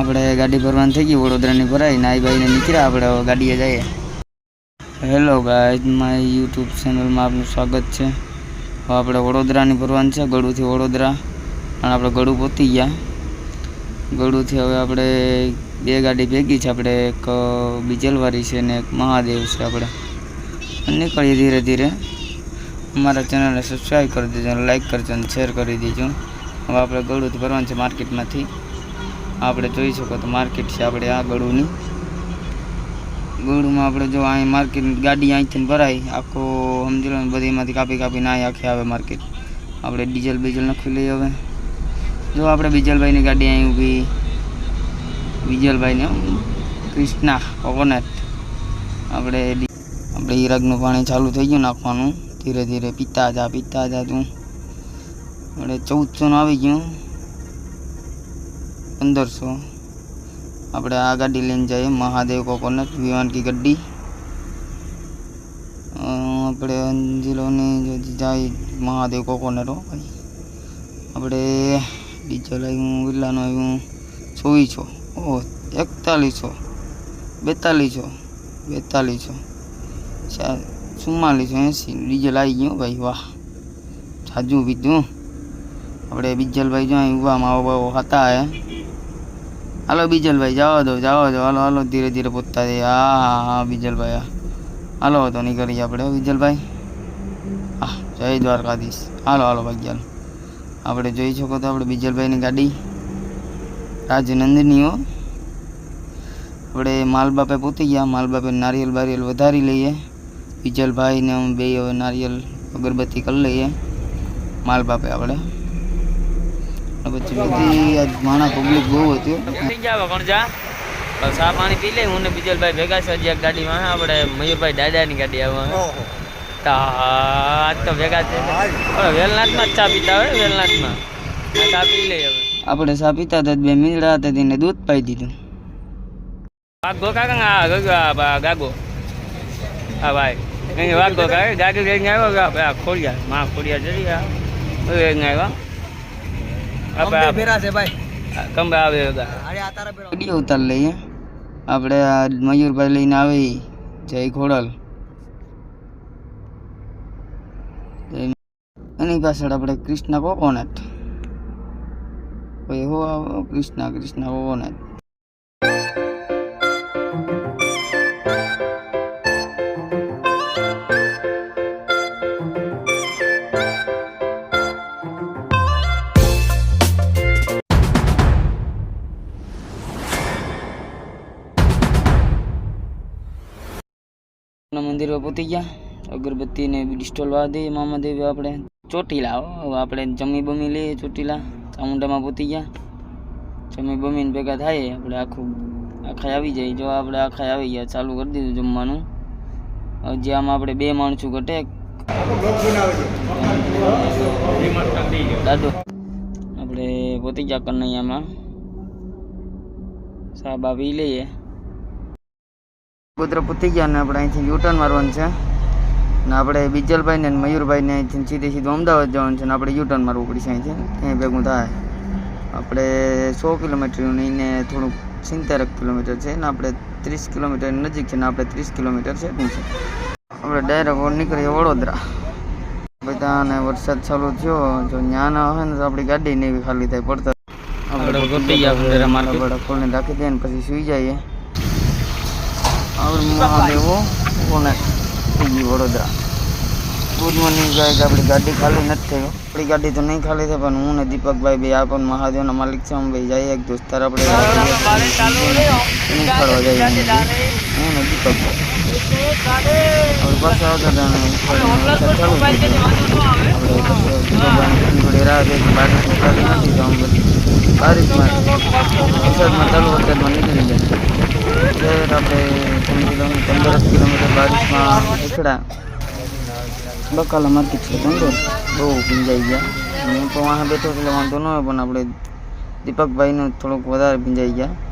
આપણે ગાડી ભરવાની થઈ ગઈ, વડોદરાની ભરાઈ નાઈ ભાઈને નીકળ્યા, આપણે ગાડીએ જઈએ. હેલો ગાઈઝ માય યુટ્યુબ ચેનલમાં આપનું સ્વાગત છે. હવે આપણે વડોદરાની ભરવાની છે, ગળુથી વડોદરા, અને આપણે ગળું પહોંચી ગયા. ગળુથી હવે આપણે બે ગાડી ભેગી છે, આપણે એક બીજલવારી છે ને એક મહાદેવ છે આપણે. નીકળીએ ધીરે ધીરે. અમારા ચેનલને સબસ્ક્રાઈબ કરી દેજો લાઈક કરજો, અને શેર કરી દેજો. હવે આપણે ગળુથી ભરવાનું છે, માર્કેટમાંથી. આપણે જોઈ શકો તો માર્કેટ છે આપણે આ ગળુની ગળુમાં આપણે જો અહીં માર્કેટ ગાડી અહીંથી ભરાય, આખો સમજી લો ને બધી એમાંથી કાપી કાપીને અહીં આખી આવે માર્કેટ આપણે ડીઝલ બીજલ નાખી લઈએ હવે. જો આપણે બીજલભાઈની ગાડી અહીં ઊભી. બીજલભાઈને ક્રિષ્ના કોકોનટ. આપણે ડી- આપણે ઈરાકનું પાણી ચાલુ થઈ ગયું નાખવાનું. ધીરે ધીરે પીતા જા પીતા જા તું. આપણે ચૌદસોનું આવી ગયું. પંદરસો. આપણે આ ગાડી લઈને જઈએ, મહાદેવ કોકોનટ વિમાન કી ગડ્ડી. આપણે અંજીલોની જાય મહાદેવ કોકોનટ ભાઈ. આપણે ડીઝલ આવ્યું વિલ્લાનું આવ્યું ચોવીસો. ઓહ એકતાલીસો, બેતાલીસો બેતાલીસો ચુમ્માલીસો, એંસી. ડીઝલ આવી ગયું ભાઈ, વાહ. સાજુ પીધું આપણે બીજલભાઈ જો અહીં આવો બાવો હતા હે. હાલો બીજલભાઈ જવા દો જવા દો હાલો હાલો ધીરે ધીરે પૂછતા જઈએ હા હા હા બીજલભાઈ હા હાલો તો નીકળીએ આપણે હો, બીજલભાઈ હા જય દ્વારકાધીશ હાલો હાલો ભાઈ આપણે જોઈ શકો તો આપણે બીજલભાઈની ગાડી રાજનંદનીઓ આપણે માલબાપે પૂતી ગયા માલબાપે નારિયેલ બારિયેલ વધારી લઈએ બીજલભાઈને અમે બે હવે નારિયેલ અગરબત્તી કરી લઈએ માલબાપે આપણે પછી બધી પબ્લિક બહુ હતી. ચા પાણી પી લે હું ને બીજલભાઈ ભેગા છે હજી એક ગાડીમાં આપણે મયુરભાઈ દાદાની ગાડી આવે. આજ તો ભેગા છે વેલનાથમાં જ ચા પીતા હોય વેલનાથમાં. ચા પી લે હવે. આપણે સા પીતા હતા બે મીંદડા હતા તેને દૂધ પાઈ દીધું. વાગો કાકા આ ગગો બા- ગાગો. હા ભાઈ. અહીં વાઘો કાકા ગાડી લઈને આવ્યો આ ખોડિયા માં ખોડિયા જરી આવ્યા. આપણે આ કંબે આવે ગા વીડિયો ઉતાર લઈએ. આપણે મયુરભાઈ લઈને આવી. જય ખોડલ. એની પાછળ આપણે કૃષ્ણ કોકોનટ ભાઈ હો આવો કૃષ્ણ કૃષ્ણ કોકોનટ ના મંદિરમાં પહોંચી ગયા. અગરબત્તીને ને સ્ટોલ વાળા દઈએ મામાદેવ આપણે. ચોટીલા આપણે જમી બમી લઈએ ચોટીલા. ચામુંડામાં પહોંચી ગયા. જમી બમીને ભેગા થાય, આપણે આખું આખા આવી જાય. જો આપણે આખા આવી ગયા, ચાલુ કરી દીધું જમવાનું. હજી આમાં આપણે બે માણસું ઘટે. દાદો. આપણે પહોંચી ગયા કનૈયામાં. સાહેબ આવી લઈએ. ગોધરા પૂતી ગયા ને આપણે અહીંથી યુટર્ન મારવાનું છે. ને આપણે બીજલભાઈ ને મયુરભાઈ ને અહીંથી સીધે સીધું અમદાવાદ જવાનું છે ને આપણે યુટર્ન મારવું પડશે અહીંથી. ત્યાં ભેગું થાય. આપણે સો કિલોમીટરનું ને થોડુંક સિત્તેરક કિલોમીટર છે ને આપણે ત્રીસ કિલોમીટર નજીક છે ને આપણે ત્રીસ કિલોમીટર છે છે. આપણે ડાયરેક્ટ નીકળીએ વડોદરા. બધાને વરસાદ ચાલુ થયો. જો ન્યા આવે હોય ને તો આપણી ગાડી નહીં ખાલી થાય પડતા આપણે રાખી દઈએ ને પછી સુઈ જઈએ. હવે મહાદેવો કોને થઈ ગઈ વડોદરા ગુડ મોર્નિંગ ગાઈઝ આપણી ગાડી ખાલી નથી થઈ આપણી ગાડી તો નહીં ખાલી થઈ પણ હું ને દીપકભાઈ બે આ પણ મહાદેવના માલિક છે અમે ભાઈ જઈએ એક દોસ્તાર આપણે નીકળવા જઈએ હું ને દીપકભાઈ હવે પાછા આવતા હતા અને વરસાદ ચાલુ થઈ ગયો. આપણે પછી દીપકભાઈની થોડી રાહ જોઈ બારિશ ચાલુ નથી તો અમે બધી બારિશમાં વરસાદમાં ચાલુ વરસાદમાં નીકળી ગયા ફેર આપણે ને પંદર કિલોમીટર બારિશમાં નીકળ્યા બકાલા માર્કેટ બહુ ભીંજાઈ ગયા હું તો વાહ બેઠો એટલે વાંધો ન હોય પણ આપણે દીપકભાઈનું થોડુંક વધારે ભીંજાઈ ગયા